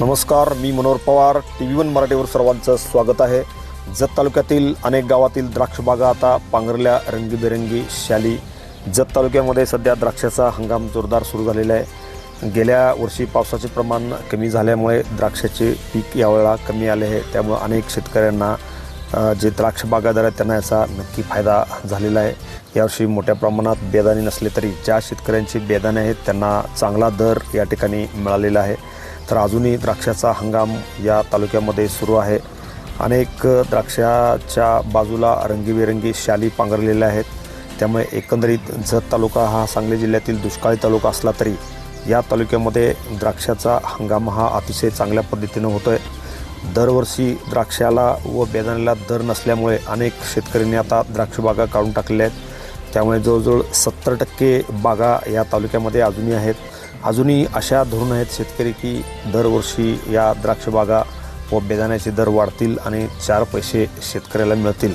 नमस्कार मी Manohar Pawar. T V one मराठीवर सर्वांचं स्वागत आहे. जत तालुक्यातील अनेक गावातील द्राक्ष बागा आता पांघरल्या रंगीबेरंगी शाली. जत तालुक्यामध्ये सध्या द्राक्षाचा हंगाम जोरदार सुरू झालेला आहे. गेल्या वर्षी पावसाचे प्रमाण कमी झाल्यामुळे द्राक्षाचे पीक यावेळेला कमी आले आहे. त्यामुळे अनेक शेतकऱ्यांना जे द्राक्ष बागायतदार आहेत त्यांना याचा नक्की फायदा झालेला आहे. यावर्षी मोठ्या प्रमाणात बेदाणे नसले तरी ज्या शेतकऱ्यांची बेदाणे आहेत त्यांना चांगला दर या ठिकाणी मिळालेला आहे. तर अजूनही द्राक्षाचा हंगाम या तालुक्यामध्ये सुरू आहे. अनेक द्राक्षाच्या बाजूला रंगीबेरंगी शाली पांघरलेल्या आहेत. त्यामुळे एकंदरीत जत तालुका हा सांगली जिल्ह्यातील दुष्काळी तालुका असला तरी या तालुक्यामध्ये द्राक्षाचा हंगाम हा अतिशय चांगल्या पद्धतीनं होतो आहे दरवर्षी द्राक्षाला व बेदाण्याला दर नसल्यामुळे अनेक शेतकऱ्यांनी आता द्राक्ष बागा काढून टाकलेल्या आहेत. त्यामुळे जवळजवळ सत्तर टक्के बागा या तालुक्यामध्ये अजूनही आहेत. अजूनही अशा धरून आहेत शेतकरी की दरवर्षी या द्राक्ष बागा व बेदाण्याचे दर वाढतील आणि चार पैसे शेतकऱ्याला मिळतील.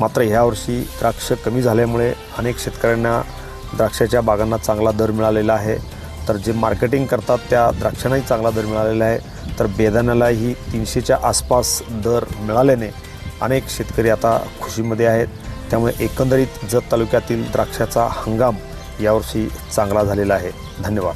मात्र ह्यावर्षी द्राक्ष कमी झाल्यामुळे अनेक शेतकऱ्यांना द्राक्षाच्या बागांना चांगला दर मिळालेला आहे. तर जे मार्केटिंग करतात त्या द्राक्षांनाही चांगला दर मिळालेला आहे. तर बेदाण्यालाही तीनशेच्या आसपास दर मिळाल्याने अनेक शेतकरी आता खुशीमध्ये आहेत. त्यामुळे एकंदरीत जत तालुक्यातील द्राक्षाचा हंगाम यावर्षी चांगला झालेला आहे. धन्यवाद.